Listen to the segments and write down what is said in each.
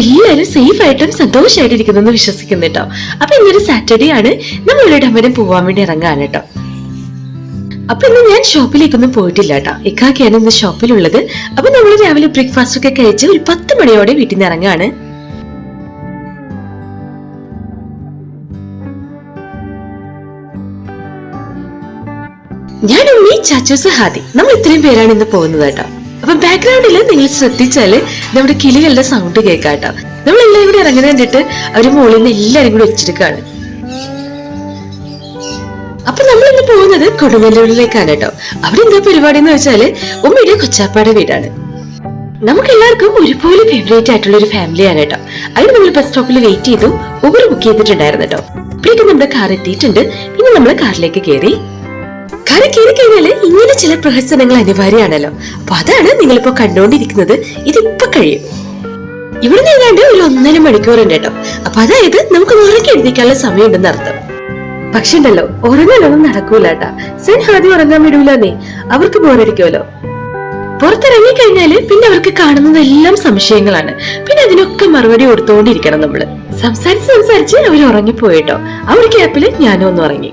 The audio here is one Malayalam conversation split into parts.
എല്ലാവരും സേഫ് ആയിട്ടും സന്തോഷമായിട്ടിരിക്കുന്നു എന്ന് വിശ്വസിക്കുന്നു കേട്ടോ. അപ്പൊ ഇന്നൊരു സാറ്റർഡേ ആണ്. നമ്മൾ ഇവിടെ ഡമ്മനം പോവാൻ വേണ്ടി ഇറങ്ങാൻ കേട്ടോ. അപ്പൊ ഇന്ന് ഞാൻ ഷോപ്പിലേക്കൊന്നും പോയിട്ടില്ല കേട്ടോ. ഇക്കാക്കിയാണ് ഇന്ന് ഷോപ്പിലുള്ളത്. അപ്പൊ നമ്മൾ രാവിലെ ബ്രേക്ക്ഫാസ്റ്റ് ഒക്കെ കഴിച്ച് ഒരു പത്ത് മണിയോടെ വീട്ടിൽ നിന്ന് ഇറങ്ങാണ്. ഞാൻ ഉണ്ണി ചാച്ചൂസ് ഹാദി. നമ്മൾ ഇത്രയും പേരാണ് ഇന്ന് പോകുന്നത് കേട്ടോ. അപ്പൊ ബാക്ക്ഗ്രൗണ്ടിൽ നിങ്ങൾ ശ്രദ്ധിച്ചാൽ നമ്മുടെ കിളികളുടെ സൗണ്ട് കേൾക്കാട്ടോ. നമ്മൾ എല്ലാവരും കൂടി ഇറങ്ങുന്ന കണ്ടിട്ട് അവർ മുകളിൽ നിന്ന് എല്ലാരും കൂടി വെച്ചിരിക്കാണ് അപ്പൊ നമ്മൾ ഇന്ന് പോകുന്നത് കൊടുങ്ങല്ലൂരിലേക്കാണ് കേട്ടോ. അവിടെ എന്താ പരിപാടി എന്ന് വെച്ചാൽ ഉമ്മയുടെ കൊച്ചാപ്പാടെ വീടാണ്. നമുക്ക് എല്ലാവർക്കും ഒരുപോലെ ഫേവറേറ്റ് ആയിട്ടുള്ള ഒരു ഫാമിലിയാണ് കേട്ടോ. അതിന് നമ്മൾ ബസ് സ്റ്റോപ്പിൽ വെയിറ്റ് ചെയ്തു ഊബർ ബുക്ക് ചെയ്തിട്ടുണ്ടായിരുന്നു കേട്ടോ. അപ്പോഴേക്കും നമ്മുടെ കാർ എത്തിയിട്ടുണ്ട്. പിന്നെ നമ്മൾ കാറിലേക്ക് കയറി കാറ് കയറി കഴിഞ്ഞാൽ ഇങ്ങനെ ചില പ്രഹസനങ്ങൾ അനിവാര്യമാണല്ലോ. അപ്പൊ അതാണ് നിങ്ങളിപ്പോ കണ്ടുകൊണ്ടിരിക്കുന്നത് ഇതിപ്പോ കഴിയും. ഇവിടെ ഏതാണ്ട് ഒരു ഒന്നര മണിക്കൂർ ഉണ്ട് കേട്ടോ. അപ്പൊ അതായത് നമുക്ക് ഉറക്കി എഴുതിക്കാനുള്ള സമയമുണ്ടെന്ന് അർത്ഥം. പക്ഷെ ഉണ്ടല്ലോ ഉറങ്ങാനൊന്നും നടക്കൂല കേട്ടാ. സെൻ ആദ്യം ഉറങ്ങാൻ വിടൂലെന്നേ അവർക്ക് ബോറടിക്കുമല്ലോ. പുറത്തിറങ്ങി കഴിഞ്ഞാൽ പിന്നെ അവർക്ക് കാണുന്നതെല്ലാം സംശയങ്ങളാണ്. പിന്നെ അതിനൊക്കെ മറുപടി കൊടുത്തോണ്ടിരിക്കണം നമ്മൾ. സംസാരിച്ച് സംസാരിച്ച് അവർ ഉറങ്ങിപ്പോയിട്ടോ ആ ഒരു ഗ്യാപ്പിൽ ഞാനും ഒന്ന് ഉറങ്ങി.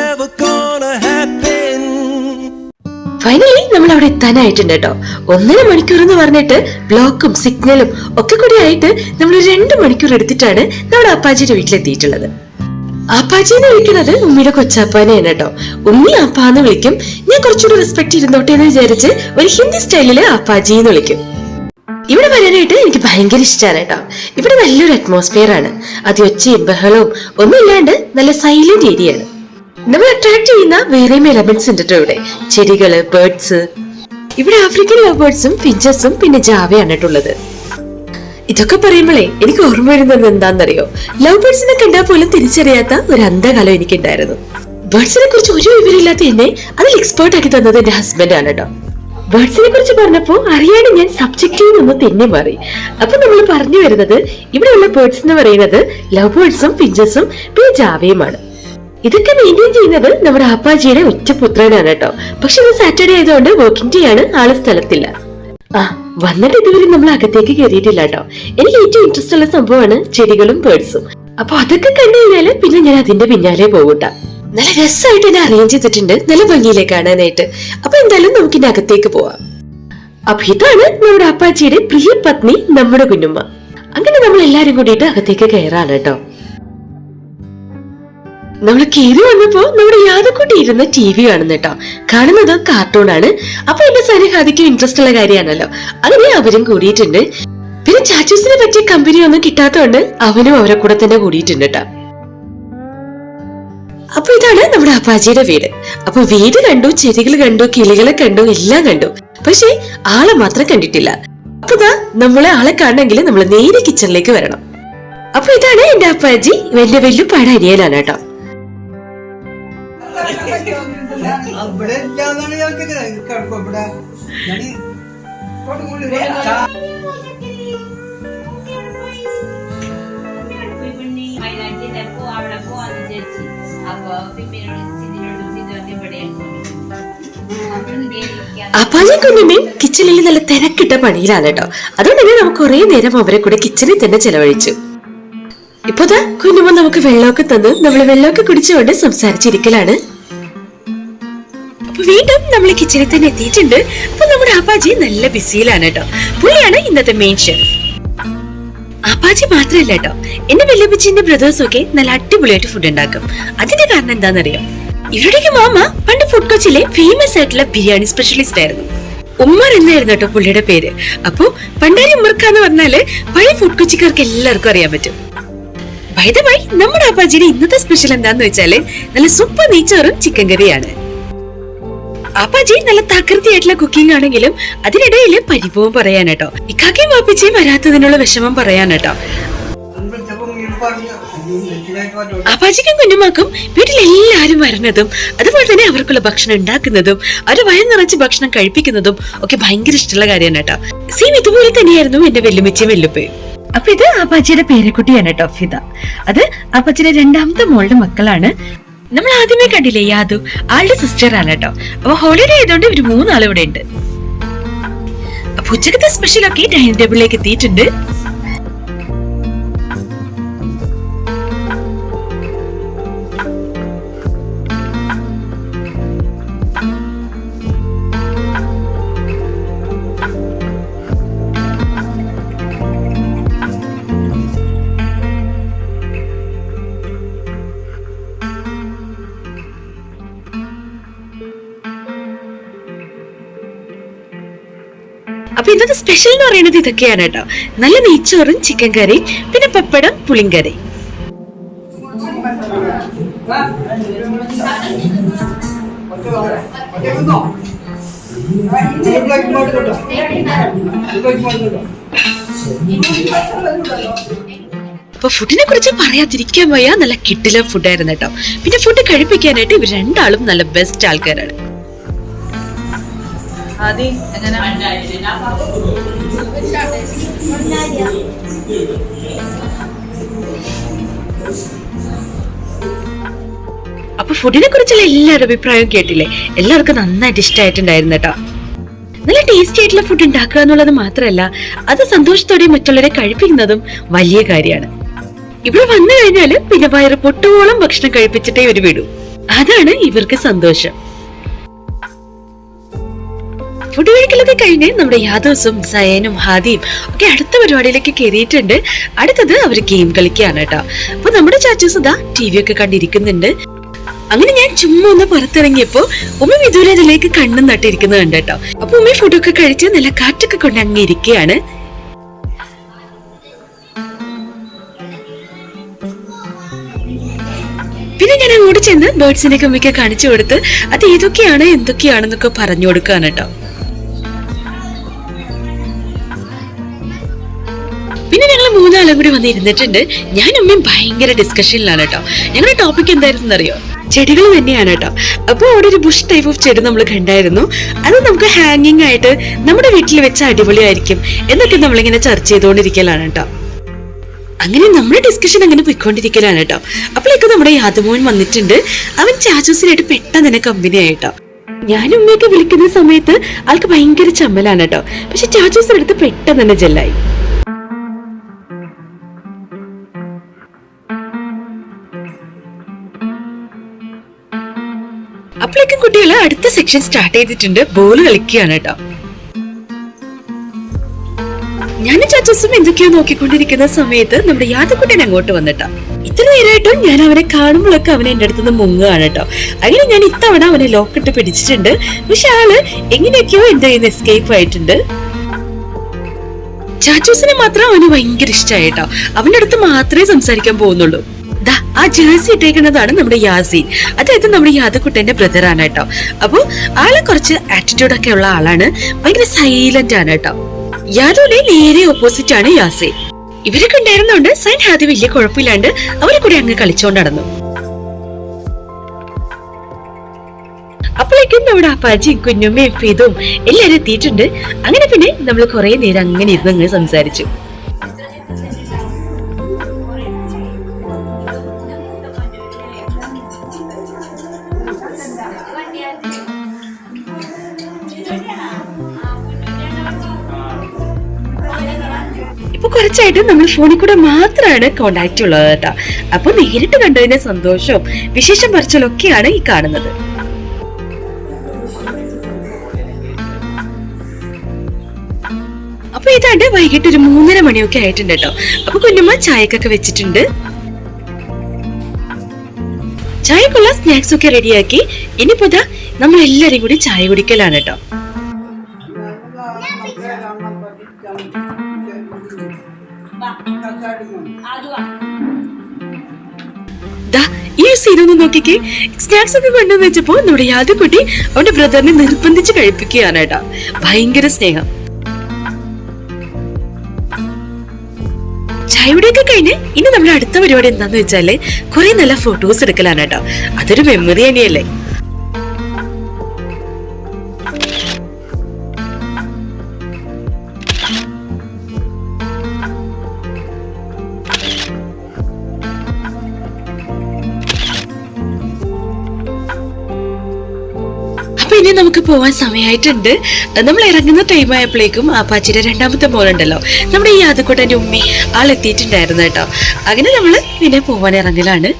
finally നമ്മൾ അവിടെ എത്താനായിട്ടുണ്ട് കേട്ടോ ഒന്നര മണിക്കൂർ എന്ന് പറഞ്ഞിട്ട് ബ്ലോക്കും സിഗ്നലും ഒക്കെ കൂടി ആയിട്ട് നമ്മൾ രണ്ട് മണിക്കൂർ എടുത്തിട്ടാണ് നമ്മുടെ അപ്പാജിയുടെ വീട്ടിലെത്തിയിട്ടുള്ളത്. അപ്പാജി എന്ന് വിളിക്കുന്നത് ഉമ്മിയുടെ കൊച്ചാപ്പാനെയാണ് കേട്ടോ ഉമ്മി അപ്പ എന്ന് വിളിക്കും. ഞാൻ കുറച്ചുകൂടി റെസ്പെക്ട് ഇരുന്നോട്ടെ എന്ന് വിചാരിച്ച് ഒരു ഹിന്ദി സ്റ്റൈലിൽ അപ്പാജി എന്ന് വിളിക്കും. ഇവിടെ വരാനായിട്ട് എനിക്ക് ഭയങ്കര ഇഷ്ടമാണ് കേട്ടോ ഇവിടെ നല്ലൊരു അറ്റ്മോസ്ഫിയർ ആണ്. അത് ഒച്ചയും ബഹളവും ഒന്നും ഇല്ലാണ്ട് നല്ല സൈലന്റ് ഏരിയ ആണ്. നമ്മൾ അട്രാക്ട് ചെയ്യുന്ന വേറെ എലമെന്റ്സ് ഉണ്ട് കേട്ടോ ഇവിടെ. ചെടികൾ ബേർഡ്സ് ഇവിടെ ആഫ്രിക്കൻ ലവ് ബേർഡ്സും ഫിഞ്ചസും പിന്നെ ജാവയാണ് കേട്ടുള്ളത് ഇതൊക്കെ പറയുമ്പോഴേ എനിക്ക് ഓർമ്മ വരുന്നത് എന്താണെന്നറിയോ ലവ് ബേർഡ്സിനെ കണ്ടാൽ പോലും തിരിച്ചറിയാത്ത ഒരു അന്ധകാലം എനിക്കുണ്ടായിരുന്നു. ബേർഡ്സിനെ കുറിച്ച് ഒരു വിവരമില്ലാത്ത എന്നെ അതിൽ എക്സ്പേർട്ട് ആക്കി തന്നത് എന്റെ ഹസ്ബൻഡ് ആണ് കേട്ടോ ബേർഡ്സിനെ കുറിച്ച് പറഞ്ഞപ്പോ അറിയാതെ ഞാൻ സബ്ജക്റ്റിൽ നിന്ന് തെന്നി മാറി. അപ്പൊ നമ്മൾ പറഞ്ഞു വരുന്നത് ഇവിടെയുള്ള ബേർഡ്സ് എന്ന് പറയുന്നത് ലവ് ബേർഡ്സും ഫിഞ്ചസും പിന്നെ ജാവയുമാണ് ഇതൊക്കെ മെയിന്റെയിൻ ചെയ്യുന്നത് നമ്മുടെ അപ്പാജിയുടെ ഒറ്റപുത്രനാണ് കേട്ടോ. പക്ഷെ ഇത് സാറ്റർഡേ ആയതുകൊണ്ട് വർക്കിംഗ് ഡേ ആണ് ആൾ സ്ഥലത്തില്ല. ആ വന്നിട്ട് ഇതുവരെ നമ്മൾ അകത്തേക്ക് കയറിയിട്ടില്ല കേട്ടോ. എനിക്ക് ഏറ്റവും ഇൻട്രസ്റ്റ് ഉള്ള സംഭവമാണ് ചെടികളും ബേർഡ്സും അപ്പൊ അതൊക്കെ കണ്ടു കഴിഞ്ഞാൽ പിന്നെ ഞാൻ അതിന്റെ പിന്നാലെ പോകൂട്ട. നല്ല രസമായിട്ട് എന്നെ അറേഞ്ച് ചെയ്തിട്ടുണ്ട്. നല്ല ഭംഗിയിലെ കാണാനായിട്ട്. അപ്പൊ എന്തായാലും നമുക്ക് ഇതിന്റെ അകത്തേക്ക് പോവാം. അപ്പൊ ഇതാണ് നമ്മുടെ അപ്പാച്ചിയുടെ പ്രിയ പത്നി നമ്മുടെ കുഞ്ഞുമ്മ. അങ്ങനെ നമ്മൾ എല്ലാരും കൂടിയിട്ട് അകത്തേക്ക് കയറാണ് കേട്ടോ. നമ്മൾ കയറി വന്നപ്പോ നമ്മുടെ യാദക്കുട്ടി ഇരുന്ന ടി വി കാണുന്നു കേട്ടോ കാണുന്നത് കാർട്ടൂൺ ആണ്. അപ്പൊ എന്റെ സനിഹാദിക്കും ഇൻട്രസ്റ്റ് ഉള്ള കാര്യമാണല്ലോ. അങ്ങനെ അവരും കൂടിയിട്ടുണ്ട്. പിന്നെ ചാച്ചൂസിനെ പറ്റിയ കമ്പനി ഒന്നും കിട്ടാത്തതുകൊണ്ട് അവനും അവരെ കൂടെ തന്നെ കൂടിയിട്ടുണ്ട് കേട്ടോ അപ്പൊ ഇതാണ് നമ്മുടെ അപ്പാജിയുടെ വീട്. അപ്പൊ വീട് കണ്ടു ചെടികൾ കണ്ടു കിളികളെ കണ്ടു എല്ലാം കണ്ടു. പക്ഷേ ആളെ മാത്രം കണ്ടിട്ടില്ല. അപ്പൊ ഇതാ നമ്മളെ ആളെ കാണണമെങ്കിൽ നമ്മൾ നേരെ കിച്ചണിലേക്ക് വരണം. അപ്പൊ ഇതാണ് എന്റെ അപ്പാജി. വലിയ വലിയ പട അരിയലാണ് കേട്ടോ അവിടെ ഇല്ലാന്നാണ് ഞാൻ കിടക്കും ഇവിടെ? ഞാൻ കൊടുങ്ങല്ലൂര് വയനാട്ടിലെപ്പോ അവിടെ പോവാന്ന് വിചാരിച്ചു അപ്പൊ പിന്നീട് ഇതിനോട് ഇവിടെ അപ്പാജി കുഞ്ഞുമ്മയും കിച്ചണിൽ നല്ല തിരക്കിട്ട പണിയിലാണ് കേട്ടോ. അതുകൊണ്ട് തന്നെ നമുക്ക് കുറെ നേരം അവരെ കൂടെ കിച്ചണിൽ തന്നെ ചെലവഴിച്ചു. ഇപ്പൊ കുഞ്ഞുമ്മ നമുക്ക് വെള്ളമൊക്കെ തന്ന് നമ്മൾ വെള്ളമൊക്കെ കുടിച്ചുകൊണ്ട് സംസാരിച്ചിരിക്കലാണ്. വീണ്ടും നമ്മൾ കിച്ചണിൽ തന്നെ എത്തിയിട്ടുണ്ട്. അപ്പൊ നമ്മുടെ അപ്പാജി നല്ല ബിസിയിലാണ് കേട്ടോ. പുള്ളിയാണ് ഇന്നത്തെ മെയിൻ ഷെഫ് അപ്പാജി മാത്രല്ല കേട്ടോ. എന്റെ വല്യപ്പച്ചിന്റെ ബ്രദേഴ്സും ഒക്കെ നല്ല അടിപൊളിയായിട്ട് ഫുഡ് ഉണ്ടാക്കും. അതിന്റെ കാരണം എന്താണെന്നറിയോ? ഇവരുടെ മാമ പണ്ട് ഫുഡ് കോച്ചിലെ ഫേമസ് ആയിട്ടുള്ള ബിരിയാണി സ്പെഷ്യലിസ്റ്റ് ആയിരുന്നു. ഉമ്മർ എന്നായിരുന്നു കേട്ടോ പുള്ളിയുടെ പേര്. അപ്പോ പണ്ടാരി ഉമ്മർക്ക എന്ന് പറഞ്ഞാൽ പഴയ ഫുഡ് കൊച്ചിക്കാർക്ക് എല്ലാവർക്കും അറിയാൻ പറ്റും. വൈദമായി നമ്മുടെ അപ്പാജിയുടെ ഇന്നത്തെ സ്പെഷ്യൽ എന്താന്ന് വെച്ചാൽ നല്ല സൂപ്പർ നെയ്ച്ചോറും ചിക്കൻ കറിയാണ് അപ്പാജി നല്ല തകൃതിയായിട്ടുള്ള കുക്കിംഗ് ആണെങ്കിലും അതിനിടയിൽ പരിഭവം പറയാൻ കേട്ടോ ഇക്കാക്കയും വാപ്പിച്ചയും വരാത്തതിനുള്ള വിഷമം നെറ്റിലായിട്ട് അപ്പാജിക്കും കുഞ്ഞുമാക്കും വീട്ടിലെല്ലാരും വരുന്നതും അതുപോലെ തന്നെ അവർക്കുള്ള ഭക്ഷണം ഉണ്ടാക്കുന്നതും അവരെ വയർ നിറച്ച് ഭക്ഷണം കഴിപ്പിക്കുന്നതും ഒക്കെ ഭയങ്കര ഇഷ്ടമുള്ള കാര്യമാണ് കേട്ടോ സെയിം ഇതുപോലെ തന്നെയായിരുന്നു എന്റെ വെല്ലുമിച്ചയും വെല്ലുപ്പയും അപ്പൊ ഇത് അപ്പാച്ചിയുടെ പേരക്കുട്ടിയാണ് കേട്ടോ ഫിത അത് അപ്പാച്ചിയുടെ രണ്ടാമത്തെ മോളുടെ മക്കളാണ്. നമ്മൾ ആദ്യമേ കണ്ടില്ലേ യാദു? ആളുടെ സിസ്റ്റർ ആണ് കേട്ടോ. അപ്പൊ ഹോളിഡേ ആയതുകൊണ്ട് ഇവർ മൂന്നാളിവിടെ ഉണ്ട് അപ്പൊ ഉച്ചക്കത്തെ സ്പെഷ്യൽ ഒക്കെ ഡൈനിങ് ടേബിളിലേക്ക് എത്തിയിട്ടുണ്ട്. സ്പെഷ്യൽ എന്ന് പറയുന്നത് ഇതൊക്കെയാണ് കേട്ടോ. നല്ല നെയ്ച്ചോറും ചിക്കൻ കറിയും പിന്നെ പപ്പടം പുളിങ്കറി അപ്പൊ ഫുഡിനെ കുറിച്ച് പറയാതിരിക്കാൻ വയ്യ. നല്ല കിട്ടില ഫുഡായിരുന്നു കേട്ടോ. പിന്നെ ഫുഡ് കഴിപ്പിക്കാനായിട്ട് ഇവർ രണ്ടാളും നല്ല ബെസ്റ്റ് ആൾക്കാരാണ്. ആദി എങ്ങനെ? അപ്പൊ ഫുഡിനെ കുറിച്ചുള്ള എല്ലാവരുടെ അഭിപ്രായവും കേട്ടില്ലേ? എല്ലാവർക്കും നന്നായിട്ട് ഇഷ്ടമായിട്ടുണ്ടായിരുന്നു കേട്ടോ. നല്ല ടേസ്റ്റി ആയിട്ടുള്ള ഫുഡ് ഉണ്ടാക്കുക എന്നുള്ളത് മാത്രമല്ല അത് സന്തോഷത്തോടെ മറ്റുള്ളവരെ കഴിപ്പിക്കുന്നതും വലിയ കാര്യമാണ്. ഇവിടെ വന്നു കഴിഞ്ഞാൽ പിന്നെ വയറ് പൊട്ടുവോളം ഭക്ഷണം കഴിപ്പിച്ചിട്ടേ ഒരു വിടൂ. അതാണ് ഇവർക്ക് സന്തോഷം. ഫുഡ് കഴിഞ്ഞ് നമ്മുടെ യാദവ്സും സയനും ഹാദിയും ഒക്കെ അടുത്ത പരിപാടിയിലേക്ക് കയറിയിട്ടുണ്ട്. അടുത്തത് അവർ ഗെയിം കളിക്കുകയാണ് കേട്ടോ. അപ്പൊ നമ്മുടെ ചാച്ചൂസ് ഇതാ ടി വി ഒക്കെ കണ്ടിരിക്കുന്നുണ്ട്. അങ്ങനെ ഞാൻ ചുമ്മാ ഒന്ന് പുറത്തിറങ്ങിയപ്പോ ഉമ്മ വിദൂരത്തിലേക്ക് കണ്ണും നട്ടിരിക്കുന്നത് കണ്ട് കേട്ടോ. അപ്പൊ ഉമ്മ ഫുഡൊക്കെ കഴിച്ച് നല്ല കാറ്റൊക്കെ കൊണ്ട് അങ്ങ് ഇരിക്കുകയാണ്. പിന്നെ ഞാൻ അങ്ങോട്ട് ചെന്ന് ബേർഡ്സിനെ കമ്മിക്ക് കാണിച്ചു കൊടുത്ത് അത് ഏതൊക്കെയാണ് എന്തൊക്കെയാണെന്നൊക്കെ പറഞ്ഞു കൊടുക്കാണ് കേട്ടോ. മൂന്നാളും കൂടി വന്നിരുന്നിട്ടുണ്ട് ഞാൻ അമ്മയും ഭയങ്കര ഡിസ്കഷനിലാണ് കേട്ടോ. ഞങ്ങളുടെ ടോപ്പിക് എന്തായിരുന്നു അറിയോ? ചെടികൾ തന്നെയാണ് കേട്ടോ. അപ്പോൾ അവിടെ ഒരു ബുഷ് ടൈപ്പ് ഓഫ് ചെടി നമ്മൾ കണ്ടായിരുന്നു. അത് നമുക്ക് ഹാങ്ങിങ് ആയിട്ട് നമ്മുടെ വീട്ടിൽ വെച്ച അടിപൊളിയായിരിക്കും എന്നൊക്കെ നമ്മളിങ്ങനെ ചർച്ച ചെയ്തുകൊണ്ടിരിക്കലാണ് കേട്ടോ. അങ്ങനെ നമ്മുടെ ഡിസ്കഷൻ അങ്ങനെ പോയിക്കൊണ്ടിരിക്കലാണ് കേട്ടോ. അപ്പോഴേക്കും നമ്മുടെ യാദമോൻ വന്നിട്ടുണ്ട്. അവൻ ചാച്ചൂസിനായിട്ട് പെട്ടെന്ന് തന്നെ കമ്പനി ആയിട്ടോ ഞാനും ഉമ്മയൊക്കെ വിളിക്കുന്ന സമയത്ത് ആൾക്ക് ഭയങ്കര ചമ്മലാണ് കേട്ടോ. പക്ഷെ ചാച്ചൂസിനടുത്ത് പെട്ടെന്ന് തന്നെ ജെല്ലായി അപ്പോഴേക്കും കുട്ടികൾ അടുത്ത സെക്ഷൻ സ്റ്റാർട്ട് ചെയ്തിട്ടുണ്ട്. ബോൾ കളിക്കുകയാണ് കേട്ടോ. ഞാനും ചാച്ചസും എന്തൊക്കെയോ നോക്കിക്കൊണ്ടിരിക്കുന്ന സമയത്ത് നമ്മുടെ യാദക്കുട്ടൻ അങ്ങോട്ട് വന്നിട്ടാ. ഇത്ര നേരമായിട്ടും ഞാൻ അവനെ കാണുമ്പോഴൊക്കെ അവനെ എന്റെ അടുത്തുനിന്ന് മുങ്ങുകയാണ് കേട്ടോ. അങ്ങനെ ഞാൻ ഇത്തവണ അവനെ ലോക്കിട്ട് പിടിച്ചിട്ടുണ്ട്. പക്ഷെ ആൾ എങ്ങനെയൊക്കെയോ എന്റെ കയ്യിൽ നിന്ന് എസ്കേപ്പ് ആയിട്ടുണ്ട്. ചാച്ചൂസിനെ മാത്രം അവന് ഭയങ്കര ഇഷ്ടമായി കേട്ടോ. അവന്റെ അടുത്ത് മാത്രമേ സംസാരിക്കാൻ പോകുന്നുള്ളൂ. ദാ ആ ജേഴ്സി ഇട്ടേക്കുന്നതാണ് നമ്മുടെ യാസീൻ. അതായത് നമ്മുടെ യാദക്കുട്ടന്റെ ബ്രദറാണ് കേട്ടോ. അപ്പൊ ആളെ കുറച്ച് ആറ്റിറ്റ്യൂഡ് ഒക്കെ ഉള്ള ആളാണ്. ഭയങ്കര സൈലന്റ് ആണ് കേട്ടോ. യാദവിനെ നേരെ ഓപ്പോസിറ്റ് ആണ് യാസീൻ. ഇവരൊക്കെ ഉണ്ടായിരുന്നോണ്ട് സൈൻ ഹാദി വലിയ കുഴപ്പമില്ലാണ്ട് അവരെ കൂടെ അങ്ങ് കളിച്ചോണ്ട് നടന്നു. അപ്പോഴേക്കും നമ്മുടെ അപ്പാജിയും കുഞ്ഞുമ്മയും ഫീതും എല്ലാരും എത്തിയിട്ടുണ്ട്. അങ്ങനെ പിന്നെ നമ്മൾ കുറെ നേരം അങ്ങനെ ഇരുന്ന് അങ്ങ് സംസാരിച്ചു. ഫോണിൽ കൂടെ മാത്രമാണ് കോണ്ടാക്ട് ഉള്ളത് കേട്ടോ. അപ്പൊ നേരിട്ട് കണ്ടതിന്റെ സന്തോഷവും വിശേഷം പറിച്ചലൊക്കെയാണ് ഈ കാണുന്നത്. അപ്പൊ ഇതാണ്ട് വൈകിട്ട് ഒരു മൂന്നര മണിയൊക്കെ ആയിട്ടുണ്ട് കേട്ടോ. അപ്പൊ കുഞ്ഞമ്മ ചായക്കൊക്കെ വെച്ചിട്ടുണ്ട്. ചായക്കുള്ള സ്നാക്സ് ഒക്കെ റെഡിയാക്കി ഇനി പുതാ നമ്മൾ എല്ലാരും കൂടി ചായ കുടിക്കലാണ് കേട്ടോ. ഈ സീൻ നോക്കിക്കേ. സ്നാക്സ് ഒക്കെ കൊണ്ടുവന്ന് വെച്ചപ്പോ നമ്മുടെ യാദക്കുട്ടി അവന്റെ ബ്രദറിനെ നിർബന്ധിച്ച് കഴിപ്പിക്കുകയാണ് കേട്ടോ ഭയങ്കര സ്നേഹം. ചായയുടെയൊക്കെ കഴിഞ്ഞ് ഇനി നമ്മുടെ അടുത്ത പരിപാടി എന്താന്ന് വെച്ചാൽ കുറെ നല്ല ഫോട്ടോസ് എടുക്കലാണ് കേട്ടോ അതൊരു മെമ്മറി തന്നെയല്ലേ. ഇനി നമുക്ക് പോവാൻ സമയമായിട്ടുണ്ട് നമ്മൾ ഇറങ്ങുന്ന ടൈം ആയപ്പോഴേക്കും ആപ്പാച്ചിയുടെ രണ്ടാമത്തെ മോനുണ്ടല്ലോ നമ്മുടെ ഈ യാദക്കോട്ടന്റെ ഉമ്മി ആൾ എത്തിയിട്ടുണ്ടായിരുന്നു കേട്ടോ. അങ്ങനെ നമ്മൾ പിന്നെ പോവാൻ ഇറങ്ങലാണ്.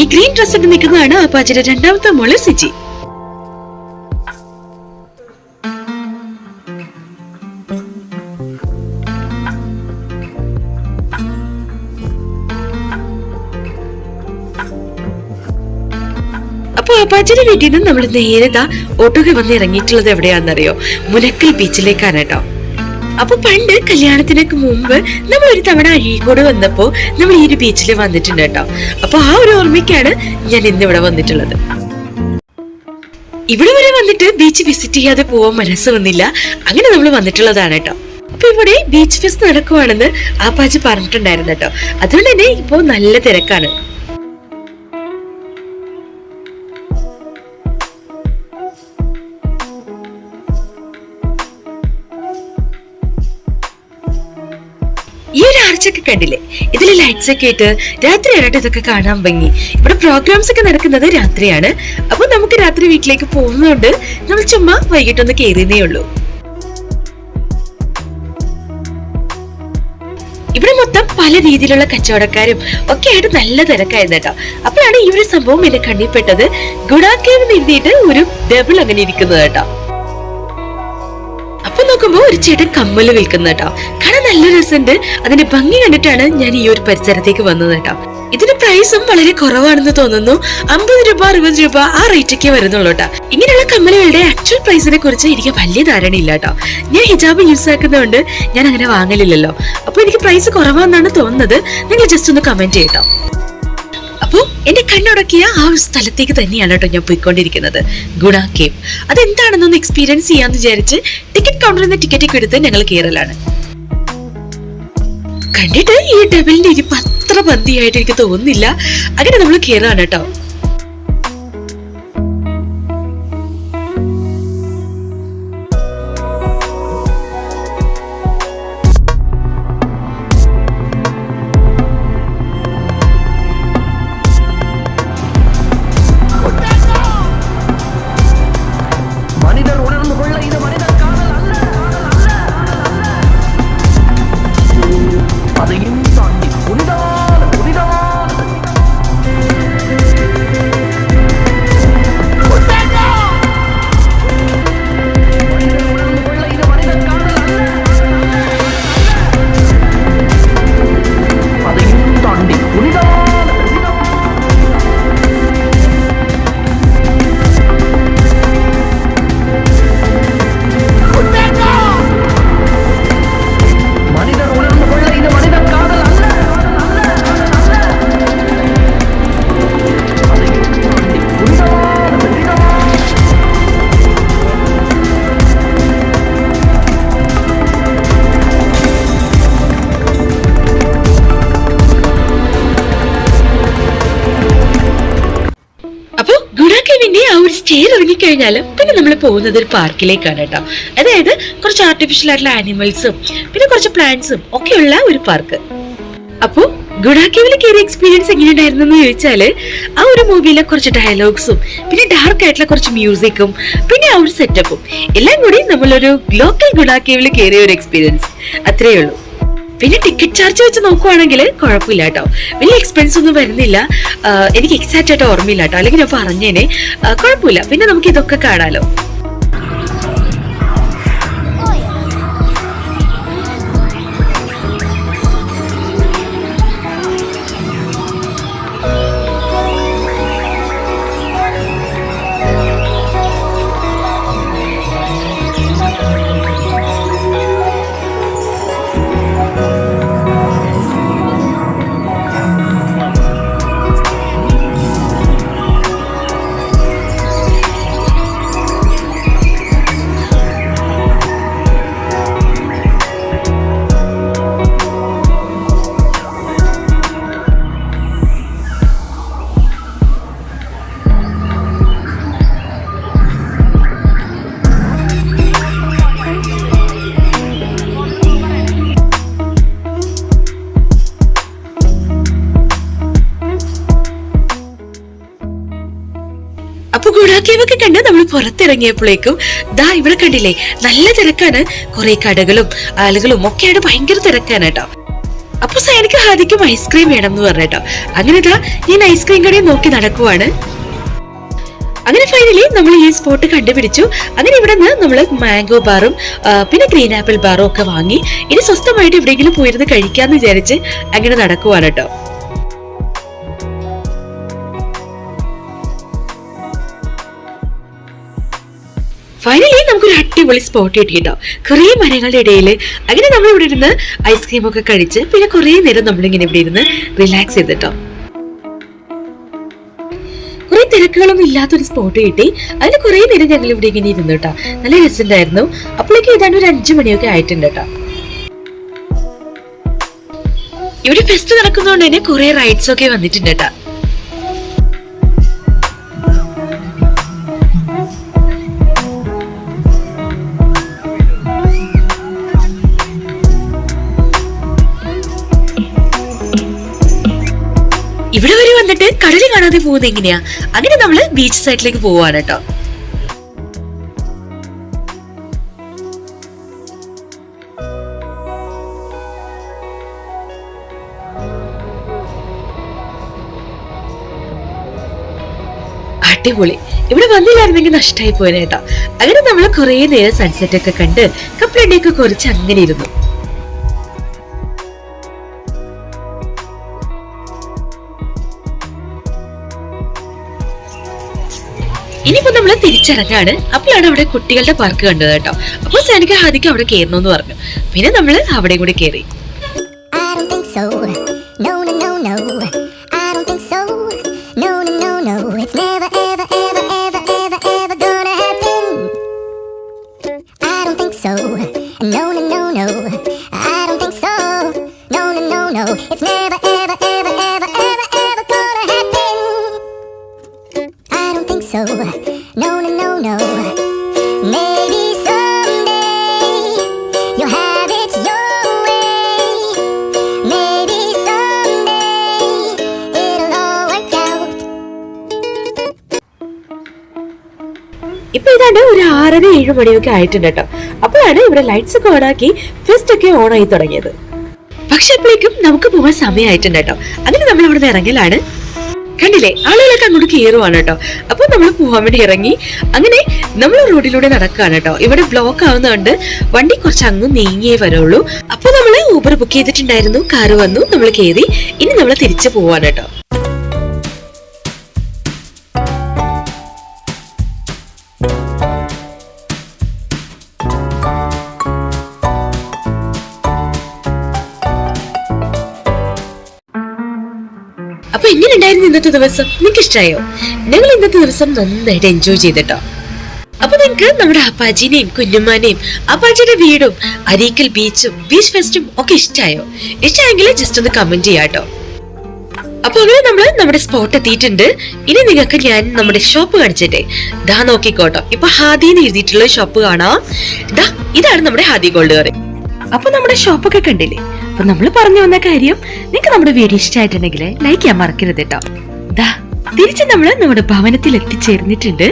ഈ ഗ്രീൻ ഡ്രസ് ഇട്ട് നിൽക്കുന്നതാണ് ആപ്പാച്ചിയുടെ രണ്ടാമത്തെ മോൾ സിജി. അപ്പാച്ചിയുടെ വീട്ടിൽ നിന്ന് നമ്മൾ നേരിതാ ഓട്ടോക്ക് വന്ന് ഇറങ്ങിയിട്ടുള്ളത് എവിടെയാണെന്നറിയോ? മുലക്കൽ ബീച്ചിലേക്കാണ് കേട്ടോ. അപ്പൊ പണ്ട് കല്യാണത്തിനൊക്കെ മുമ്പ് നമ്മൾ ഒരു തവണ അഴീക്കോട് വന്നപ്പോ നമ്മൾ ഈ ഒരു ബീച്ചിൽ വന്നിട്ടുണ്ട് കേട്ടോ. അപ്പൊ ആ ഒരു ഓർമ്മയ്ക്കാണ് ഞാൻ ഇന്ന് ഇവിടെ വന്നിട്ടുള്ളത്. ഇവിടെ വരെ വന്നിട്ട് ബീച്ച് വിസിറ്റ് ചെയ്യാതെ പോവാൻ മനസ്സ് വന്നില്ല. അങ്ങനെ നമ്മൾ വന്നിട്ടുള്ളതാണ് കേട്ടോ. അപ്പൊ ഇവിടെ ബീച്ച് ഫെസ്റ്റ് നടക്കുവാണെന്ന് ആ പാച്ച് പറഞ്ഞിട്ടുണ്ടായിരുന്നു കേട്ടോ. അതുകൊണ്ട് തന്നെ ഇപ്പോ നല്ല തിരക്കാണ്. ആർച്ചൊക്കെ കണ്ടില്ലേ? ഇതിൽ ലൈറ്റ്സ് ഒക്കെ ഇട്ട് ആയിട്ട് ഇതൊക്കെ കാണാൻ ഭംഗി. ഇവിടെ പ്രോഗ്രാംസ് ഒക്കെ നടക്കുന്നത് രാത്രിയാണ്. അപ്പൊ നമുക്ക് രാത്രി വീട്ടിലേക്ക് പോകുന്നതുകൊണ്ട് നമ്മൾ ചുമ്മാ വൈകിട്ടൊന്ന് കയറിയതേ ഉള്ളൂ. ഇവിടെ മൊത്തം പല രീതിയിലുള്ള കച്ചവടക്കാരും ഒക്കെ ആയിട്ട് നല്ല തിരക്കായിരുന്നു കേട്ടോ. അപ്പോഴാണ് ഈ ഒരു സംഭവം എന്നെ കണ്ണിപ്പെട്ടത് ഗുണാക്കേവ് എഴുതിയിട്ട് ഒരു ഡബിൾ അങ്ങനെ ഇരിക്കുന്നത് കേട്ടോ. നോക്കുമ്പോ ഒരു ചേട്ടൻ കമ്മൽ വിൽക്കുന്ന കേട്ടോ. നല്ല രസമുണ്ട് അതിന്റെ ഭംഗി കണ്ടിട്ടാണ് ഞാൻ ഈ ഒരു പരിസരത്തേക്ക് വന്നത് കേട്ടോ. ഇതിന് പ്രൈസും വളരെ കുറവാണെന്ന് തോന്നുന്നു. അമ്പത് രൂപ അറുപത് രൂപ ആ റേറ്റൊക്കെ വരുന്നുള്ളൂ കേട്ടോ. ഇങ്ങനെയുള്ള കമ്മലുകളുടെ ആക്ച്വൽ പ്രൈസിനെ കുറിച്ച് എനിക്ക് വലിയ ധാരണയില്ല കേട്ടോ. ഞാൻ ഹിജാബ് യൂസ് ആക്കുന്നതുകൊണ്ട് ഞാൻ അങ്ങനെ വാങ്ങലില്ലല്ലോ. അപ്പൊ എനിക്ക് പ്രൈസ് കുറവാണെന്നാണ് തോന്നുന്നത്. നിങ്ങൾ ജസ്റ്റ് ഒന്ന് കമന്റ് ചെയ്യട്ടോ. അപ്പോ എന്റെ കണ്ണുടക്കിയ ആ ഒരു സ്ഥലത്തേക്ക് തന്നെയാണ് കേട്ടോ ഞാൻ പോയിക്കൊണ്ടിരിക്കുന്നത്. ഗുണ കേവ്. അതെന്താണെന്നൊന്ന് എക്സ്പീരിയൻസ് ചെയ്യാന്ന് വിചാരിച്ച് ടിക്കറ്റ് കൗണ്ടറിൽ നിന്ന് ടിക്കറ്റ് ഒക്കെ എടുത്ത് ഞങ്ങൾ കേരളാണ്. കണ്ടിട്ട് ഈ ഡബിളിന്റെ ഇരിപ്പ് അത്ര പന്തിയായിട്ട് എനിക്ക് തോന്നുന്നില്ല. അങ്ങനെ നമ്മൾ കയറാണ് കേട്ടോ. അപ്പൊ ഗുണാക്കേവിന്റെ ആ ഒരു സ്റ്റേർ ഇറങ്ങിക്കഴിഞ്ഞാൽ പിന്നെ നമ്മൾ പോകുന്നത് ഒരു പാർക്കിലേക്കാണ് കേട്ടോ. അതായത് കുറച്ച് ആർട്ടിഫിഷ്യൽ ആയിട്ടുള്ള ആനിമൽസും പിന്നെ കുറച്ച് പ്ലാന്റ്സും ഒക്കെയുള്ള ഒരു പാർക്ക് അപ്പോ ഗുഡാക്കേവിൽ കയറിയ എക്സ്പീരിയൻസ് എങ്ങനെയുണ്ടായിരുന്നു എന്ന് ചോദിച്ചാൽ ആ ഒരു മൂവിയിലെ കുറച്ച് ഡയലോഗ്സും പിന്നെ ഡാർക്ക് ആയിട്ടുള്ള കുറച്ച് മ്യൂസിക്കും പിന്നെ ആ ഒരു സെറ്റപ്പും എല്ലാം കൂടി നമ്മളൊരു ലോക്കൽ ഗുഡാക്കേവിൽ കയറിയ ഒരു എക്സ്പീരിയൻസ് അത്രയേ ഉള്ളൂ. പിന്നെ ടിക്കറ്റ് ചാർജ് വെച്ച് നോക്കുവാണെങ്കിൽ കുഴപ്പമില്ല കേട്ടോ. വലിയ എക്സ്പെൻസ് ഒന്നും വരുന്നില്ല. എനിക്ക് എക്സാക്റ്റ് ആയിട്ട് ഓർമ്മയില്ല കേട്ടോ. അല്ലെങ്കിൽ ഞാൻ പറഞ്ഞേനെ. കുഴപ്പമില്ല. പിന്നെ നമുക്ക് ഇതൊക്കെ കാണാലോ. ഗുഡാക്കേവൊക്കെ കണ്ട് നമ്മൾ പുറത്തിറങ്ങിയപ്പോഴേക്കും ദാ ഇവിടെ കണ്ടില്ലേ നല്ല തിരക്കാണ്. കുറെ കടകളും ആളുകളും ഒക്കെയാണ് ഭയങ്കര തിരക്കാണ് കേട്ടോ. അപ്പൊ സൈനിക്ക് ഹാദിക്കും ഐസ്ക്രീം വേണം എന്ന് പറഞ്ഞു കേട്ടോ. അങ്ങനെ ദാ ഞാൻ ഐസ്ക്രീം കടയിൽ നോക്കി നടക്കുവാണ്. അങ്ങനെ ഫൈനലി നമ്മൾ ഈ സ്പോട്ട് കണ്ടുപിടിച്ചു. അങ്ങനെ ഇവിടെ നിന്ന് നമ്മൾ മാംഗോ ബാറും പിന്നെ ഗ്രീൻ ആപ്പിൾ ബാറും ഒക്കെ വാങ്ങി. ഇനി സ്വസ്ഥമായിട്ട് എവിടെയെങ്കിലും പോയിരുന്ന് കഴിക്കാന്ന് വിചാരിച്ച് അങ്ങനെ നടക്കുവാണ് കേട്ടോ. ഫൈനലി നമുക്കൊരു അടിപൊളി സ്പോട്ട് കിട്ടിയിട്ടോ. കുറേ മരങ്ങളുടെ ഇടയിൽ അങ്ങനെ നമ്മൾ ഇവിടെ ഇരുന്ന് ഐസ്ക്രീം ഒക്കെ കഴിച്ച് പിന്നെ കുറേ നേരം നമ്മളിങ്ങനെ ഇവിടെ ഇരുന്ന് റിലാക്സ് ചെയ്തിട്ടോ. കുറെ തിരക്കുകളൊന്നും ഇല്ലാത്തൊരു സ്പോട്ട് കിട്ടി. അതിന് കുറേ നേരം ഞങ്ങൾ ഇവിടെ ഇങ്ങനെ ഇരുന്നു കേട്ടോ. നല്ല രസമുണ്ടായിരുന്നു. അപ്പോഴേക്കും ഏതാണ്ട് ഒരു അഞ്ചു മണിയൊക്കെ ആയിട്ടുണ്ട് കേട്ടോ. ഇവിടെ ഫെസ്റ്റ് നടക്കുന്നതുകൊണ്ട് തന്നെ കുറെ റൈഡ്സ് ഒക്കെ വന്നിട്ടുണ്ട് കേട്ടോ. കാണാതെ പോകുന്നത് എങ്ങനെയാ? അങ്ങനെ നമ്മൾ ബീച്ച് സൈഡിലേക്ക് പോവാണ് കേട്ടോ. അടിപൊളി. ഇവിടെ വന്നില്ലായിരുന്നെങ്കിൽ നഷ്ടമായി പോയേനെ കേട്ടോ. അങ്ങനെ നമ്മൾ കുറെ നേരം സൺസെറ്റ് ഒക്കെ കണ്ട് കപ്പലണ്ടിയൊക്കെ കുറച്ച് അങ്ങനെ ഇരുന്നു ഇനിയിപ്പോ നമ്മൾ തിരിച്ചിറങ്ങാണ്. അപ്പോഴാണ് അവിടെ കുട്ടികളുടെ പാർക്ക് കണ്ടത് കേട്ടോ. അപ്പൊ സനിക ഹാദിക്ക് അവിടെ കയറണമെന്ന് പറഞ്ഞു. പിന്നെ നമ്മൾ അവിടെ കൂടി കയറി. No, no, no, no. I don't think so. No, no, no, no. It's never, ever, ever, so. No, no, no, no. Maybe someday you'll have it your way. Maybe someday it'll all work out. ഇപ്പൊ ഇതാണ്ട് ഒരു ആറര ഏഴ് മണിയൊക്കെ ആയിട്ടുണ്ട് കേട്ടോ അപ്പോഴാണ് ഇവിടെ ലൈറ്റ്സ് ഒക്കെ ഓണാക്കി ഫെസ്റ്റ് ഒക്കെ ഓൺ ആയി തുടങ്ങിയത് പക്ഷെ അപ്പോഴേക്കും നമുക്ക് പോകാൻ സമയമായിട്ടുണ്ട് കേട്ടോ അങ്ങനെ നമ്മൾ ഇവിടെ ഇറങ്ങലാണ് കണ്ടില്ലേ? ആളുകളൊക്കെ അങ്ങോട്ട് കയറുവാണ് കേട്ടോ. അപ്പൊ നമ്മൾ പോകാൻ വേണ്ടി ഇറങ്ങി. അങ്ങനെ നമ്മൾ റോഡിലൂടെ നടക്കുകയാണ് കേട്ടോ. ഇവിടെ ബ്ലോക്ക് ആവുന്നതുകൊണ്ട് വണ്ടി കുറച്ച് അങ്ങ് നീങ്ങിയേ വരുള്ളൂ അപ്പൊ നമ്മൾ ഊബർ ബുക്ക് ചെയ്തിട്ടുണ്ടായിരുന്നു. കാറ് വന്നു. നമ്മൾ കയറി ഇനി നമ്മൾ തിരിച്ചു പോവാണ് കേട്ടോ. അപ്പൊ എങ്ങനെയുണ്ടായിരുന്നു ഇന്നത്തെ ദിവസം. നിങ്ങൾക്ക് ഇഷ്ടമായോ ഞങ്ങൾ ഇന്നത്തെ ദിവസം നന്നായിട്ട് എൻജോയ് ചെയ്തിട്ടോ. അപ്പൊ നിങ്ങക്ക് നമ്മുടെ അപ്പാജിനെയും കുഞ്ഞുമാനെയും അപ്പാജിയുടെ വീടും അരീക്കൽ ബീച്ചും ബീച്ച് ഫെസ്റ്റും ഒക്കെ ഇഷ്ടമായോ ഇഷ്ടമായെങ്കിൽ ജസ്റ്റ് ഒന്ന് കമന്റ് ചെയ്യാട്ടോ. അപ്പൊ അങ്ങനെ നമ്മൾ നമ്മുടെ സ്പോട്ട് എത്തിയിട്ടുണ്ട്. ഇനി നിങ്ങൾക്ക് ഞാൻ നമ്മുടെ ഷോപ്പ് കാണിച്ചിട്ടെ. ദാ നോക്കിക്കോട്ടോ. ഇപ്പൊ ഹാദി എന്ന് എഴുതിയിട്ടുള്ള ഷോപ്പ് കാണാം. ദാ ഇതാണ് നമ്മുടെ ഹാദി ഗോൾഡ് കറി. അപ്പൊ നമ്മുടെ ഷോപ്പൊക്കെ കണ്ടില്ലേ? അപ്പൊ നമ്മൾ പറഞ്ഞു വന്ന കാര്യം നിങ്ങൾക്ക് നമ്മുടെ വീഡിയോ ഇഷ്ടമായിട്ടുണ്ടെങ്കിൽ ലൈക്ക് ചെയ്യാൻ മറക്കരുത് കേട്ടോ ദാ തിരിച്ച് നമ്മൾ നമ്മുടെ ഭവനത്തിൽ എത്തിച്ചേർന്നിട്ടുണ്ട്.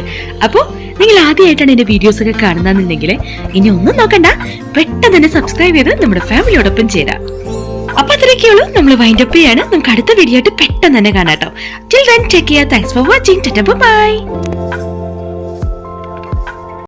അപ്പോ നിങ്ങൾ ആദ്യമായിട്ടാണ് എന്റെ വീഡിയോസ് ഒക്കെ കാണുന്നതെന്നുണ്ടെങ്കിൽ ഇനി ഒന്നും നോക്കണ്ട. പെട്ടെന്ന് തന്നെ സബ്സ്ക്രൈബ് ചെയ്ത് നമ്മുടെ ഫാമിലിയോടൊപ്പം ചേരാം. അപ്പൊ അത്രയൊക്കെയുള്ളൂ നമ്മൾ വൈൻഡപ്പ് ചെയ്യാണ്. നമുക്ക് അടുത്ത വീഡിയോ ആയിട്ട് പെട്ടെന്ന് തന്നെ കാണാം കേട്ടോ till then take care thanks for watching bye